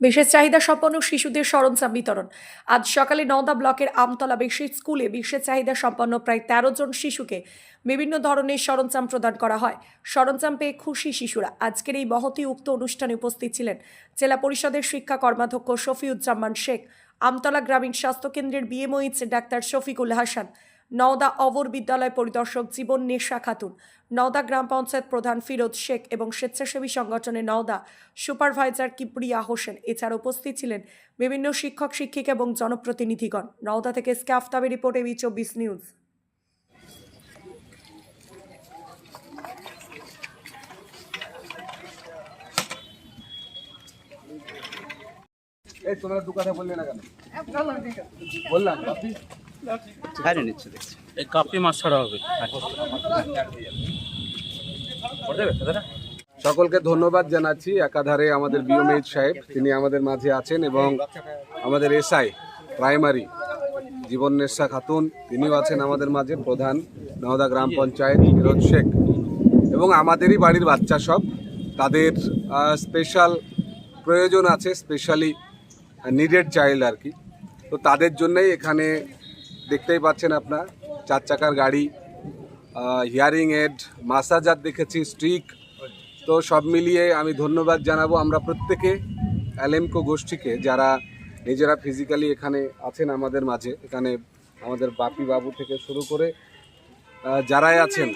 বিশেষ চাহিদা সম্পন্ন শিশুদের সরঞ্জাম বিতরণ। আজ সকালে নওদা ব্লকের আমতলা বেশি স্কুলে বিশেষ চাহিদা সম্পন্ন প্রায় তেরো জন শিশুকে বিভিন্ন ধরনের সরঞ্জাম প্রদান করা হয়। সরঞ্জাম পেয়ে খুশি শিশুরা। আজকের এই মহতি উক্ত অনুষ্ঠানে উপস্থিত ছিলেন জেলা পরিষদের শিক্ষা কর্মাধ্যক্ষ শফিউজ্জামান শেখ, আমতলা গ্রামীণ স্বাস্থ্য কেন্দ্রের বিএমওইচ ডাক্তার শফিকুল হাসান নওদা অবর বিদ্যালয় পরিদর্শক জীবন নেশা খাতুন। নওদা গ্রাম পঞ্চায়েত প্রধান ফিরোজ শেখ এবং স্বেচ্ছাসেবী সংগঠনের নওদা সুপারভাইজার কিপ্রিয়া হোসেন এছাড়া উপস্থিত ছিলেন বিভিন্ন শিক্ষক, শিক্ষিকা এবং জনপ্রতিনিধিগণ। নওদা থেকে স্ক্যাফতাবে রিপোর্ট, এবি চব্বিশ নিউজ। এই তোমরা দু কথা বললে না কেন? বললাম বাইরে নিচ্ছে দেখছি। এই কাপি মাছ ছাড়া হবে। সকলকে ধন্যবাদ জানাচ্ছি। একাধারে আমাদের বিওমেজ সাহেব তিনি আমাদের মাঝে আছেন এবং আমাদের এসআই প্রাইমারি জীবন নেশা খাতুন তিনিও আছেন আমাদের মাঝে প্রধান নওদা গ্রাম পঞ্চায়েত ফিরোজ শেখ। এবং আমাদেরই বাড়ির বাচ্চা সব। তাদের স্পেশাল প্রয়োজন আছে স্পেশালি নিডেড চাইল্ড আর কি। তো তাদের জন্যই এখানে দেখতেই পাচ্ছেন আপনার, চার চাকার গাড়ি হিয়ারিং এড মাসাজার দেখেছি স্ট্রিক তো সব মিলিয়ে আমি ধন্যবাদ জানাব আমরা প্রত্যেকে অ্যালেমকো গোষ্ঠীকে, যারা নিজেরা ফিজিক্যালি এখানে আছেন আমাদের মাঝে, এখানে আমাদের বাপি বাবু থেকে শুরু করে যারাই আছেন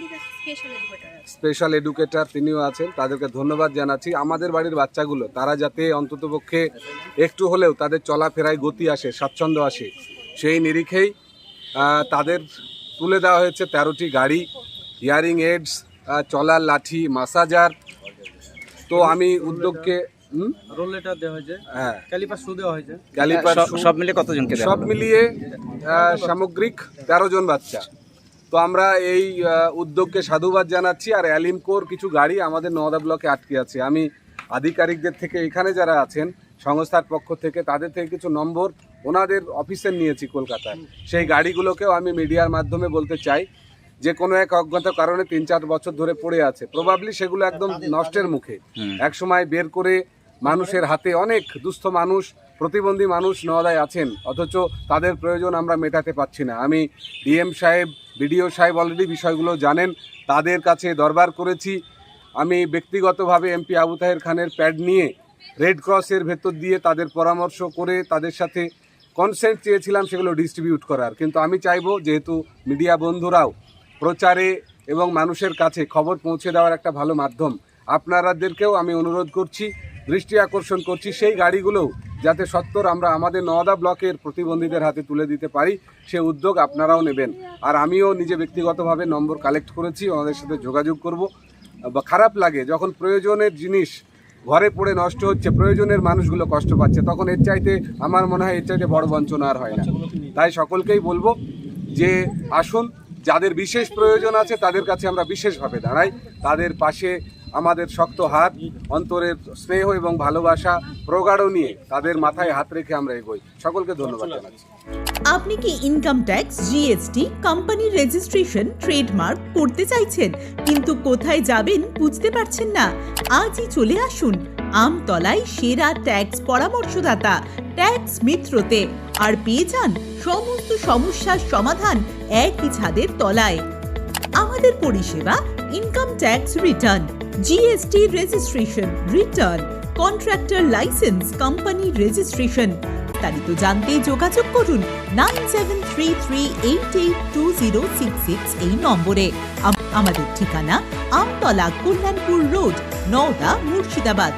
স্পেশাল এডুকেটর তিনিও আছেন, তাদেরকে ধন্যবাদ জানাচ্ছি। আমাদের বাড়ির বাচ্চাগুলো, তারা যাতে অন্ততপক্ষে একটু হলেও তাদের চলাফেরায় গতি আসে, স্বাচ্ছন্দ্য আসে, সেই নিরিখেই তাদের তুলে দেওয়া হয়েছে তেরোটি গাড়ি হিয়ারিং এডস চলার লাঠি মাসাজার তো আমি উদ্যোগকে রোল লেটার দেওয়া হয়েছে। হ্যাঁ। ক্যালিপার শু দেওয়া হয়েছে। ক্যালিপার সব- shoe, কতজনকে সব মিলিয়ে সামগ্রিক তেরো জন বাচ্চা। তো আমরা এই উদ্যোগকে সাধুবাদ জানাচ্ছি আর অ্যালিমকোর কিছু গাড়ি আমাদের নওদা ব্লকে আটকে আছে। আমি আধিকারিকদের থেকে এখানে যারা আছেন সংস্থার পক্ষ থেকে তাদের থেকে কিছু নম্বর ওনাদের অফিসে নিয়েছি কলকাতায়। সেই গাড়িগুলোকেও আমি মিডিয়ার মাধ্যমে বলতে চাই যে কোনো এক অজ্ঞাত কারণে তিন চার বছর ধরে পড়ে আছে। প্রবাবলি সেগুলো একদম নষ্টের মুখে। এক সময় বের করে মানুষের হাতে অনেক দুস্থ মানুষ প্রতিবন্ধী মানুষ নওদায় আছেন অথচ তাদের প্রয়োজন আমরা মেটাতে পারছি না। আমি ডিএম সাহেব বিডিও সাহেব অলরেডি বিষয়গুলো জানেন তাদের কাছে দরবার করেছি। আমি ব্যক্তিগতভাবে এমপি আবু তাহের খানের প্যাড নিয়ে রেড ক্রসের ভেতর দিয়ে তাদের পরামর্শ করে তাদের সাথে কনসেন্ট চেয়েছিলাম সেগুলো ডিস্ট্রিবিউট করার। কিন্তু আমি চাইব যেহেতু মিডিয়া বন্ধুরাও প্রচারে এবং মানুষের কাছে খবর পৌঁছে দেওয়ার একটা ভালো মাধ্যম, আপনারাদেরকেও আমি অনুরোধ করছি, দৃষ্টি আকর্ষণ করছি সেই গাড়িগুলোও যাতে সত্তর আমরা আমাদের নওদা ব্লকের প্রতিবন্ধীদের হাতে তুলে দিতে পারি, সে উদ্যোগ আপনারাও নেবেন। আর আমিও নিজে ব্যক্তিগতভাবে নম্বর কালেক্ট করেছি, ওনাদের সাথে যোগাযোগ করব। বা খারাপ লাগে যখন প্রয়োজনের জিনিস ঘরে পড়ে নষ্ট হচ্ছে প্রয়োজনের মানুষগুলো কষ্ট পাচ্ছে তখন এর চাইতে আমার মনে হয় এর চাইতে বড় বঞ্চনা আর হয় না। তাই সকলকেই বলব যে আসুন যাদের বিশেষ প্রয়োজন আছে তাদের কাছে আমরা বিশেষভাবে দাঁড়াই তাদের পাশে আমাদের শক্ত হাত, অন্তরের স্নেহ এবং ভালোবাসা প্রগাঢ় নিয়ে তাদের মাথায় হাত রেখে আমরা এগোই। সকলকে ধন্যবাদ জানাচ্ছি। আপনি কি ইনকাম ট্যাক্স জিএসটি কোম্পানির রেজিস্ট্রেশন ট্রেডমার্ক করতে চাইছেন, কিন্তু কোথায় যাবেন বুঝতে পারছেন না? আজই চলে আসুন আমতলায় সেরা ট্যাক্স পরামর্শদাতা ট্যাক্স মিত্রতে, আর পেয়ে যান সমস্ত সমস্যার সমাধান একই ছাদের তলায়। আমাদের পরিষেবা income tax return GST registration return contractor licence company registration বিস্তারিত জানতে যোগাযোগ করুন nine seven three three eight eight two zero six six এই নম্বরে। আমাদের ঠিকানা আমতলা কল্যাণপুর রোড, নওদা, মুর্শিদাবাদ।